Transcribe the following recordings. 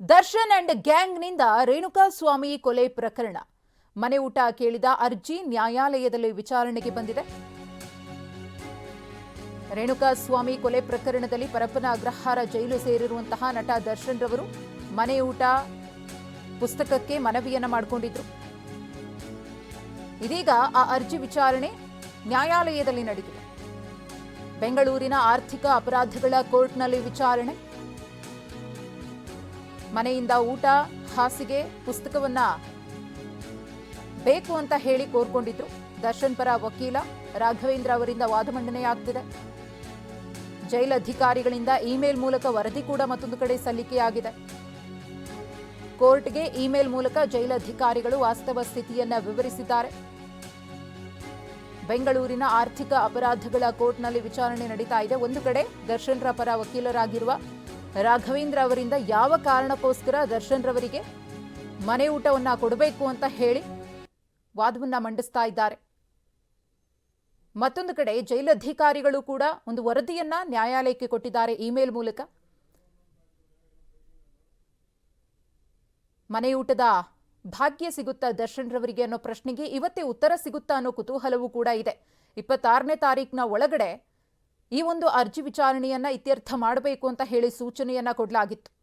Darshan and ಗ್ಯಾಂಗ್ನಿಂದ ರೇಣುಕಾ ಸ್ವಾಮಿ ಕೊಲೆ ಪ್ರಕರಣ. ಮನೆ ಊಟ ಕೇಳಿದ ಅರ್ಜಿ ನ್ಯಾಯಾಲಯದಲ್ಲಿ ವಿಚಾರಣೆಗೆ ಬಂದಿದೆ. ರೇಣುಕಾ ಸ್ವಾಮಿ ಕೊಲೆ ಪ್ರಕರಣದಲ್ಲಿ ಪರಪ್ಪನ ಅಗ್ರಹಾರ ಜೈಲು ಸೇರಿರುವಂತಹ ನಟ ದರ್ಶನ್ ರವರು ಮನೆ ಊಟ ಪುಸ್ತಕಕ್ಕೆ ಮನವಿಯನ್ನ ಮಾಡಿಕೊಂಡಿದ್ರು. ಇದೀಗ ಆ ಅರ್ಜಿ ವಿಚಾರಣೆ ನ್ಯಾಯಾಲಯದಲ್ಲಿ ನಡೆದಿದೆ. ಬೆಂಗಳೂರಿನ ಆರ್ಥಿಕ ಅಪರಾಧಗಳ ಕೋರ್ಟ್ನಲ್ಲಿ ವಿಚಾರಣೆ. ಮನೆಯಿಂದ ಊಟ, ಹಾಸಿಗೆ, ಪುಸ್ತಕವನ್ನ ಬೇಕು ಅಂತ ಹೇಳಿ ಕೋರ್ಕೊಂಡಿದ್ರು. ದರ್ಶನ್ ಪರ ವಕೀಲ ರಾಘವೇಂದ್ರ ಅವರಿಂದ ವಾದ ಮಂಡನೆಯಾಗ್ತಿದೆ ಜೈಲಧಿಕಾರಿಗಳಿಂದ ಇಮೇಲ್ ಮೂಲಕ ವರದಿ ಕೂಡ ಮತ್ತೊಂದು ಕಡೆ ಸಲ್ಲಿಕೆಯಾಗಿದೆ. ಕೋರ್ಟ್ಗೆ ಇಮೇಲ್ ಮೂಲಕ ಜೈಲಧಿಕಾರಿಗಳು ವಾಸ್ತವ ಸ್ಥಿತಿಯನ್ನ ವಿವರಿಸಿದ್ದಾರೆ. ಬೆಂಗಳೂರಿನ ಆರ್ಥಿಕ ಅಪರಾಧಗಳ ಕೋರ್ಟ್ನಲ್ಲಿ ವಿಚಾರಣೆ ನಡೀತಾ ಇದೆ. ಒಂದು ಕಡೆ ದರ್ಶನ್ರ ಪರ ವಕೀಲರಾಗಿರುವ ರಾಘವೇಂದ್ರ ಅವರಿಂದ ಯಾವ ಕಾರಣಕ್ಕೋಸ್ಕರ ದರ್ಶನ್ ರವರಿಗೆ ಮನೆ ಊಟವನ್ನ ಕೊಡಬೇಕು ಅಂತ ಹೇಳಿ ವಾದವನ್ನ ಮಂಡಿಸ್ತಾ ಇದ್ದಾರೆ. ಮತ್ತೊಂದು ಕಡೆ ಜೈಲಧಿಕಾರಿಗಳು ಕೂಡ ಒಂದು ವರದಿಯನ್ನ ನ್ಯಾಯಾಲಯಕ್ಕೆ ಕೊಟ್ಟಿದ್ದಾರೆ ಇಮೇಲ್ ಮೂಲಕ. ಮನೆಯೂಟದ ಭಾಗ್ಯ ಸಿಗುತ್ತಾ ದರ್ಶನ್ ರವರಿಗೆ ಅನ್ನೋ ಪ್ರಶ್ನೆಗೆ ಇವತ್ತೇ ಉತ್ತರ ಸಿಗುತ್ತಾ ಅನ್ನೋ ಕುತೂಹಲವೂ ಕೂಡ ಇದೆ. ಇಪ್ಪತ್ತಾರನೇ ತಾರೀಕಿನ ಒಳಗಡೆ ಈ ಒಂದು ಅರ್ಜಿ ವಿಚಾರಣೆಯನ್ನ ಇತ್ಯರ್ಥ ಮಾಡಬೇಕು ಅಂತ ಹೇಳಿ ಸೂಚನೆಯನ್ನ ಕೊಡಲಾಗಿತ್ತು.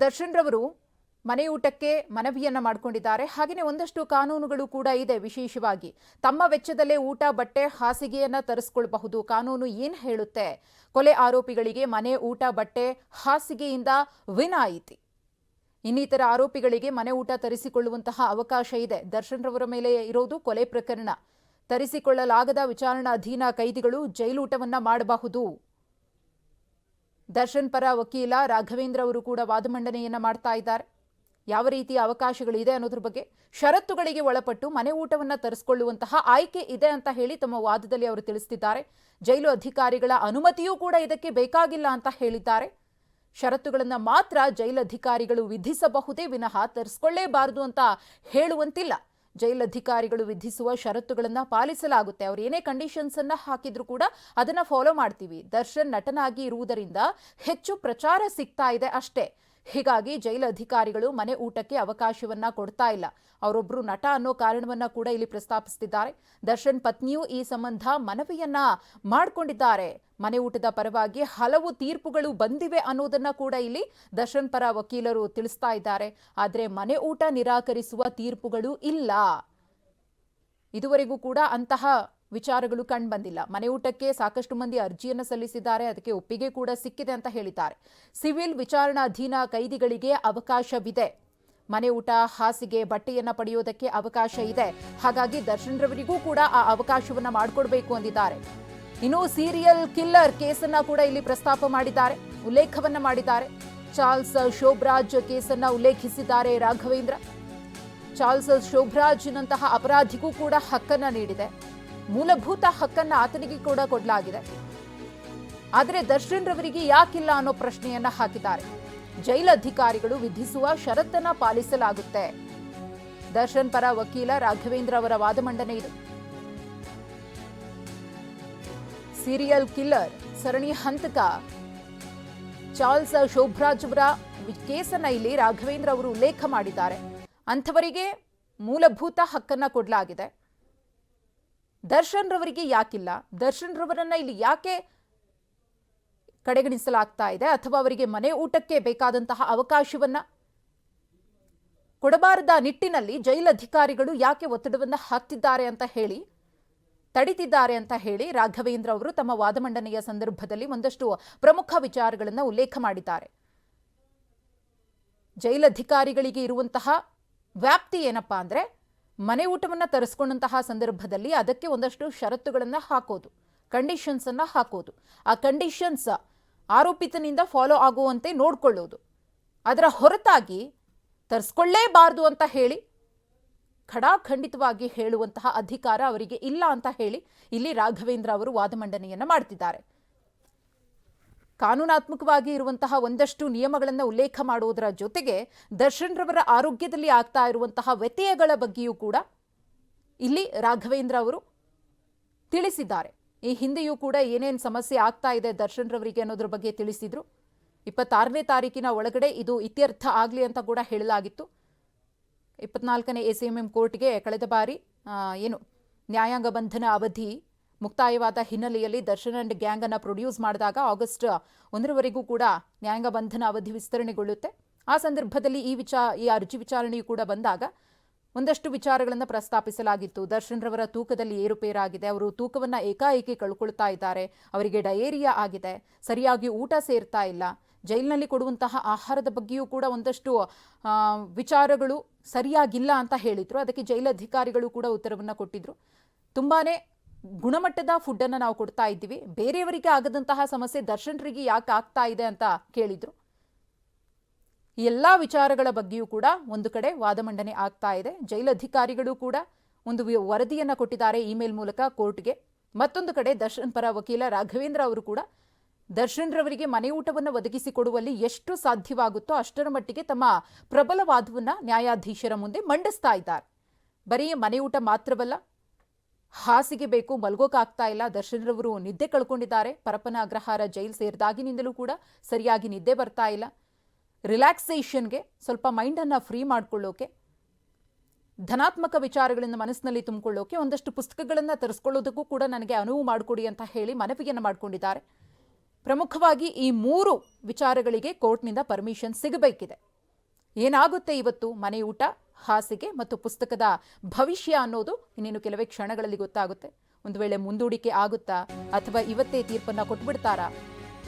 ದರ್ಶನ್ ರವರು ಮನೆ ಊಟಕ್ಕೆ ಮನವಿಯನ್ನ ಮಾಡಿಕೊಂಡಿದ್ದಾರೆ. ಹಾಗೆಯೇ ಒಂದಷ್ಟು ಕಾನೂನುಗಳು ಕೂಡ ಇದೆ ವಿಶೇಷವಾಗಿ. ತಮ್ಮ ವೆಚ್ಚದಲ್ಲೇ ಊಟ, ಬಟ್ಟೆ, ಹಾಸಿಗೆಯನ್ನ ತರಿಸ್ಕೊಳ್ಬಹುದು. ಕಾನೂನು ಏನು ಹೇಳುತ್ತೆ? ಕೊಲೆ ಆರೋಪಿಗಳಿಗೆ ಮನೆ ಊಟ, ಬಟ್ಟೆ, ಹಾಸಿಗೆಯಿಂದ ವಿನಾಯಿತಿ. ಇನ್ನಿತರ ಆರೋಪಿಗಳಿಗೆ ಮನೆ ಊಟ ತರಿಸಿಕೊಳ್ಳುವಂತಹ ಅವಕಾಶ ಇದೆ. ದರ್ಶನ್ ರವರ ಮೇಲೆ ಇರೋದು ಕೊಲೆ ಪ್ರಕರಣ. ತರಿಸಿಕೊಳ್ಳಲಾಗದ ವಿಚಾರಣಾಧೀನ ಕೈದಿಗಳು ಜೈಲೂಟವನ್ನ ಮಾಡಬಹುದು. ದರ್ಶನ್ ಪರ ವಕೀಲ ರಾಘವೇಂದ್ರ ಅವರು ಕೂಡ ವಾದ ಮಂಡನೆಯನ್ನ ಮಾಡ್ತಾ ಇದ್ದಾರೆ. ಯಾವ ರೀತಿಯ ಅವಕಾಶಗಳಿದೆ ಅನ್ನೋದ್ರ ಬಗ್ಗೆ ಷರತ್ತುಗಳಿಗೆ ಒಳಪಟ್ಟು ಮನೆ ಊಟವನ್ನ ತರಿಸಿಕೊಳ್ಳುವಂತಹ ಆಯ್ಕೆ ಇದೆ ಅಂತ ಹೇಳಿ ತಮ್ಮ ವಾದದಲ್ಲಿ ಅವರು ತಿಳಿಸ್ತಿದ್ದಾರೆ. ಜೈಲು ಅಧಿಕಾರಿಗಳ ಅನುಮತಿಯೂ ಕೂಡ ಇದಕ್ಕೆ ಬೇಕಾಗಿಲ್ಲ ಅಂತ ಹೇಳಿದ್ದಾರೆ. ಷರತ್ತುಗಳನ್ನು ಮಾತ್ರ ಜೈಲಧಿಕಾರಿಗಳು ವಿಧಿಸಬಹುದೇ ವಿನಃ ತರಿಸ್ಕೊಳ್ಳೇಬಾರದು ಅಂತ ಹೇಳುವಂತಿಲ್ಲ. ಜೈಲಧಿಕಾರಿಗಳು ವಿಧಿಸುವ ಷರತ್ತುಗಳನ್ನು ಪಾಲಿಸಲಾಗುತ್ತೆ. ಅವ್ರು ಏನೇ ಕಂಡೀಷನ್ಸ್ ಅನ್ನ ಹಾಕಿದ್ರು ಕೂಡ ಅದನ್ನ ಫಾಲೋ ಮಾಡ್ತೀವಿ. ದರ್ಶನ್ ನಟನಾಗಿ ಇರುವುದರಿಂದ ಹೆಚ್ಚು ಪ್ರಚಾರ ಸಿಗ್ತಾ ಇದೆ ಅಷ್ಟೇ. ಹೀಗಾಗಿ ಜೈಲಧಿಕಾರಿಗಳು ಮನೆ ಊಟಕ್ಕೆ ಅವಕಾಶವನ್ನ ಕೊಡ್ತಾ ಇಲ್ಲ. ಅವರೊಬ್ಬರು ನಟ ಅನ್ನೋ ಕಾರಣವನ್ನ ಕೂಡ ಇಲ್ಲಿ ಪ್ರಸ್ತಾಪಿಸುತ್ತಿದ್ದಾರೆ ದರ್ಶನ್ ಪತ್ನಿಯೂ ಈ ಸಂಬಂಧ ಮನವಿಯನ್ನ ಮಾಡಿಕೊಂಡಿದ್ದಾರೆ. ಮನೆ ಊಟದ ಪರವಾಗಿ ಹಲವು ತೀರ್ಪುಗಳು ಬಂದಿವೆ ಅನ್ನೋದನ್ನ ಕೂಡ ಇಲ್ಲಿ ದರ್ಶನ್ ಪರ ವಕೀಲರು ತಿಳಿಸ್ತಾ ಇದ್ದಾರೆ. ಆದರೆ ಮನೆ ಊಟ ನಿರಾಕರಿಸುವ ತೀರ್ಪುಗಳು ಇಲ್ಲ. ಇದುವರೆಗೂ ಕೂಡ ಅಂತಹ ವಿಚಾರಗಳು ಕಂಡುಬಂದಿಲ್ಲ ಮನೆ ಊಟಕ್ಕೆ ಸಾಕಷ್ಟು ಮಂದಿ ಅರ್ಜಿಯನ್ನು ಸಲ್ಲಿಸಿದ್ದಾರೆ. ಅದಕ್ಕೆ ಒಪ್ಪಿಗೆ ಕೂಡ ಸಿಕ್ಕಿದೆ ಅಂತ ಹೇಳಿದ್ದಾರೆ. ಸಿವಿಲ್ ವಿಚಾರಣಾಧೀನ ಕೈದಿಗಳಿಗೆ ಅವಕಾಶವಿದೆ. ಮನೆ ಊಟ, ಹಾಸಿಗೆ, ಬಟ್ಟೆಯನ್ನ ಪಡೆಯೋದಕ್ಕೆ ಅವಕಾಶ ಇದೆ. ಹಾಗಾಗಿ ದರ್ಶನ್ ರವರಿಗೂ ಕೂಡ ಆ ಅವಕಾಶವನ್ನ ಮಾಡಿಕೊಡ್ಬೇಕು ಅಂದಿದ್ದಾರೆ. ಇನ್ನು ಸೀರಿಯಲ್ ಕಿಲ್ಲರ್ ಕೇಸನ್ನ ಕೂಡ ಇಲ್ಲಿ ಪ್ರಸ್ತಾಪ ಮಾಡಿದ್ದಾರೆ. ಉಲ್ಲೇಖವನ್ನ ಮಾಡಿದ್ದಾರೆ. ಚಾರ್ಲ್ಸ್ ಶೋಭರಾಜ್ ಕೇಸನ್ನ ಉಲ್ಲೇಖಿಸಿದ್ದಾರೆ ರಾಘವೇಂದ್ರ. ಚಾರ್ಲ್ಸ್ ಶೋಭರಾಜ್ನಂತಹ ಅಪರಾಧಿಗೂ ಕೂಡ ಹಕ್ಕನ್ನ ನೀಡಿದೆ. ಮೂಲಭೂತ ಹಕ್ಕನ್ನ ಆತನಿಗೆ ಕೂಡ ಕೊಡಲಾಗಿದೆ. ಆದರೆ ದರ್ಶನ್ ರವರಿಗೆ ಯಾಕಿಲ್ಲ ಅನ್ನೋ ಪ್ರಶ್ನೆಯನ್ನ ಹಾಕಿದ್ದಾರೆ. ಜೈಲಧಿಕಾರಿಗಳು ವಿಧಿಸುವ ಷರತ್ತನ್ನ ಪಾಲಿಸಲಾಗುತ್ತೆ. ದರ್ಶನ್ ಪರ ವಕೀಲ ರಾಘವೇಂದ್ರ ಅವರ ವಾದ ಮಂಡನೆ ಇದು. ಸೀರಿಯಲ್ ಕಿಲ್ಲರ್, ಸರಣಿ ಹಂತಕ. ಚಾರ್ಲ್ಸ್ ಶೋಭರಾಜ್ ಅವರ ಕೇಸನ್ನ ಇಲ್ಲಿ ರಾಘವೇಂದ್ರ ಅವರು ಉಲ್ಲೇಖ ಮಾಡಿದ್ದಾರೆ. ಅಂಥವರಿಗೆ ಮೂಲಭೂತ ಹಕ್ಕನ್ನ ಕೊಡಲಾಗಿದೆ. ದರ್ಶನ್ ರವರಿಗೆ ಯಾಕಿಲ್ಲ? ದರ್ಶನ್ ರವರನ್ನ ಇಲ್ಲಿ ಯಾಕೆ ಕಡೆಗಣಿಸಲಾಗ್ತಾ ಇದೆ? ಅಥವಾ ಅವರಿಗೆ ಮನೆ ಊಟಕ್ಕೆ ಬೇಕಾದಂತಹ ಅವಕಾಶವನ್ನ ಕೊಡಬಾರದ ನಿಟ್ಟಿನಲ್ಲಿ ಜೈಲಧಿಕಾರಿಗಳು ಯಾಕೆ ಒತ್ತಡವನ್ನು ಹಾಕ್ತಿದ್ದಾರೆ ಅಂತ ಹೇಳಿ, ತಡಿತಿದ್ದಾರೆ ಅಂತ ಹೇಳಿ ರಾಘವೇಂದ್ರ ಅವರು ತಮ್ಮ ವಾದಮಂಡನೆಯ ಸಂದರ್ಭದಲ್ಲಿ ಒಂದಷ್ಟು ಪ್ರಮುಖ ವಿಚಾರಗಳನ್ನು ಉಲ್ಲೇಖ ಮಾಡಿದ್ದಾರೆ. ಜೈಲಧಿಕಾರಿಗಳಿಗೆ ಇರುವಂತಹ ವ್ಯಾಪ್ತಿ ಏನಪ್ಪಾ ಅಂದ್ರೆ ಮನೆ ಊಟವನ್ನು ತರಿಸ್ಕೊಂಡಂತಹ ಸಂದರ್ಭದಲ್ಲಿ ಅದಕ್ಕೆ ಒಂದಷ್ಟು ಷರತ್ತುಗಳನ್ನು ಹಾಕೋದು ಕಂಡೀಷನ್ಸ್ ಅನ್ನ ಹಾಕೋದು. ಆ ಕಂಡೀಷನ್ಸ್ ಆರೋಪಿತನಿಂದ ಫಾಲೋ ಆಗುವಂತೆ ನೋಡಿಕೊಳ್ಳೋದು. ಅದರ ಹೊರತಾಗಿ ತರಿಸ್ಕೊಳ್ಳೇಬಾರ್ದು ಅಂತ ಹೇಳಿ, ಖಡಾಖಂಡಿತವಾಗಿ ಹೇಳುವಂತಹ ಅಧಿಕಾರ ಅವರಿಗೆ ಇಲ್ಲ ಅಂತ ಹೇಳಿ ಇಲ್ಲಿ ರಾಘವೇಂದ್ರ ಅವರು ವಾದ ಮಂಡನೆಯನ್ನ ಮಾಡ್ತಿದ್ದಾರೆ. ಕಾನೂನಾತ್ಮಕವಾಗಿ ಇರುವಂತಹ ಒಂದಷ್ಟು ನಿಯಮಗಳನ್ನು ಉಲ್ಲೇಖ ಮಾಡುವುದರ ಜೊತೆಗೆ ದರ್ಶನ್ ರವರ ಆರೋಗ್ಯದಲ್ಲಿ ಆಗ್ತಾ ಇರುವಂತಹ ವ್ಯತ್ಯಯಗಳ ಬಗ್ಗೆಯೂ ಕೂಡ ಇಲ್ಲಿ ರಾಘವೇಂದ್ರ ಅವರು ತಿಳಿಸಿದ್ದಾರೆ. ಈ ಹಿಂದೆಯೂ ಕೂಡ ಏನೇನು ಸಮಸ್ಯೆ ಆಗ್ತಾ ಇದೆ ದರ್ಶನ್ ರವರಿಗೆ ಅನ್ನೋದ್ರ ಬಗ್ಗೆ ತಿಳಿಸಿದ್ರು. ಇಪ್ಪತ್ತಾರನೇ ತಾರೀಕಿನ ಒಳಗಡೆ ಇದು ಇತ್ಯರ್ಥ ಆಗಲಿ ಅಂತ ಕೂಡ ಹೇಳಲಾಗಿತ್ತು. ಇಪ್ಪತ್ನಾಲ್ಕನೇ ಎ ಸಿ ಎಂ ಎಂ ಕೋರ್ಟ್ಗೆ ಕಳೆದ ಬಾರಿ ಏನು ನ್ಯಾಯಾಂಗ ಬಂಧನ ಅವಧಿ ಮುಕ್ತಾಯವಾದ ಹಿನ್ನೆಲೆಯಲ್ಲಿ ದರ್ಶನ್ ಅಂಡ್ ಗ್ಯಾಂಗ್ ಅನ್ನ ಪ್ರೊಡ್ಯೂಸ್ ಮಾಡಿದಾಗ ಆಗಸ್ಟ್ ಒಂದರವರೆಗೂ ಕೂಡ ನ್ಯಾಯಾಂಗ ಬಂಧನ ಅವಧಿ ವಿಸ್ತರಣೆಗೊಳ್ಳುತ್ತೆ. ಆ ಸಂದರ್ಭದಲ್ಲಿ ಈ ವಿಚಾ, ಈ ಅರ್ಜಿ ವಿಚಾರಣೆಯು ಕೂಡ ಬಂದಾಗ ಒಂದಷ್ಟು ವಿಚಾರಗಳನ್ನು ಪ್ರಸ್ತಾಪಿಸಲಾಗಿತ್ತು. ದರ್ಶನ್ ರವರ ತೂಕದಲ್ಲಿ ಏರುಪೇರಾಗಿದೆ. ಅವರು ತೂಕವನ್ನು ಏಕಾಏಕಿ ಕಳ್ಕೊಳ್ತಾ ಇದ್ದಾರೆ. ಅವರಿಗೆ ಡಯೇರಿಯಾ ಆಗಿದೆ. ಸರಿಯಾಗಿ ಊಟ ಸೇರ್ತಾ ಇಲ್ಲ. ಜೈಲಿನಲ್ಲಿ ಕೊಡುವಂತಹ ಆಹಾರದ ಬಗ್ಗೆಯೂ ಕೂಡ ಒಂದಷ್ಟು ವಿಚಾರಗಳು ಸರಿಯಾಗಿಲ್ಲ ಅಂತ ಹೇಳಿದ್ರು. ಅದಕ್ಕೆ ಜೈಲು ಅಧಿಕಾರಿಗಳು ಕೂಡ ಉತ್ತರವನ್ನು ಕೊಟ್ಟಿದ್ರು. ತುಂಬಾನೇ ಗುಣಮಟ್ಟದ ಫುಡ್ಡನ್ನು ನಾವು ಕೊಡ್ತಾ ಇದ್ದೀವಿ. ಬೇರೆಯವರಿಗೆ ಆಗದಂತಹ ಸಮಸ್ಯೆ ದರ್ಶನ್ರಿಗೆ ಯಾಕೆ ಆಗ್ತಾ ಇದೆ ಅಂತ ಕೇಳಿದ್ರು. ಎಲ್ಲಾ ವಿಚಾರಗಳ ಬಗ್ಗೆಯೂ ಕೂಡ ಒಂದು ಕಡೆ ವಾದ ಮಂಡನೆ ಆಗ್ತಾ ಇದೆ. ಜೈಲಧಿಕಾರಿಗಳು ಕೂಡ ಒಂದು ವರದಿಯನ್ನ ಕೊಟ್ಟಿದ್ದಾರೆ ಇಮೇಲ್ ಮೂಲಕ ಕೋರ್ಟ್ಗೆ. ಮತ್ತೊಂದು ಕಡೆ ದರ್ಶನ್ ಪರ ವಕೀಲ ರಾಘವೇಂದ್ರ ಅವರು ಕೂಡ ದರ್ಶನ್ ರವರಿಗೆ ಮನೆ ಊಟವನ್ನು ಒದಗಿಸಿಕೊಡುವಲ್ಲಿ ಎಷ್ಟು ಸಾಧ್ಯವಾಗುತ್ತೋ ಅಷ್ಟರ ಮಟ್ಟಿಗೆ ತಮ್ಮ ಪ್ರಬಲ ವಾದವನ್ನ ನ್ಯಾಯಾಧೀಶರ ಮುಂದೆ ಮಂಡಿಸ್ತಾ ಇದ್ದಾರೆ. ಬರೀ ಮನೆ ಊಟ ಮಾತ್ರವಲ್ಲ ಹಾಸಿಗೆ ಬೇಕು, ಮಲ್ಗೋಕಾಗ್ತಾ ಇಲ್ಲ. ದರ್ಶನರವರು ನಿದ್ದೆ ಕಳ್ಕೊಂಡಿದ್ದಾರೆ. ಪರಪನ ಅಗ್ರಹಾರ ಜೈಲ್ ಸೇರಿದಾಗಿನಿಂದಲೂ ಕೂಡ ಸರಿಯಾಗಿ ನಿದ್ದೆ ಬರ್ತಾ ಇಲ್ಲ. ರಿಲ್ಯಾಕ್ಸೇಷನ್ಗೆ ಸ್ವಲ್ಪ ಮೈಂಡನ್ನು ಫ್ರೀ ಮಾಡ್ಕೊಳ್ಳೋಕೆ, ಧನಾತ್ಮಕ ವಿಚಾರಗಳನ್ನು ಮನಸ್ಸಿನಲ್ಲಿ ತುಂಬಿಕೊಳ್ಳೋಕೆ ಒಂದಷ್ಟು ಪುಸ್ತಕಗಳನ್ನು ತರಿಸ್ಕೊಳ್ಳೋದಕ್ಕೂ ಕೂಡ ನನಗೆ ಅನುವು ಮಾಡಿಕೊಡಿ ಅಂತ ಹೇಳಿ ಮನವಿಯನ್ನು ಮಾಡಿಕೊಂಡಿದ್ದಾರೆ. ಪ್ರಮುಖವಾಗಿ ಈ ಮೂರು ವಿಚಾರಗಳಿಗೆ ಕೋರ್ಟ್ನಿಂದ ಪರ್ಮಿಷನ್ ಸಿಗಬೇಕಿದೆ. ಏನಾಗುತ್ತೆ ಇವತ್ತು ಮನೆ ಊಟ, ಹಾಸಿಗೆ ಮತ್ತು ಪುಸ್ತಕದ ಭವಿಷ್ಯ ಅನ್ನೋದು ಇನ್ನೇನು ಕೆಲವೇ ಕ್ಷಣಗಳಲ್ಲಿ ಗೊತ್ತಾಗುತ್ತೆ. ಒಂದು ವೇಳೆ ಮುಂದೂಡಿಕೆ ಆಗುತ್ತಾ ಅಥವಾ ಇವತ್ತೇ ತೀರ್ಪನ್ನು ಕೊಟ್ಬಿಡ್ತಾರಾ?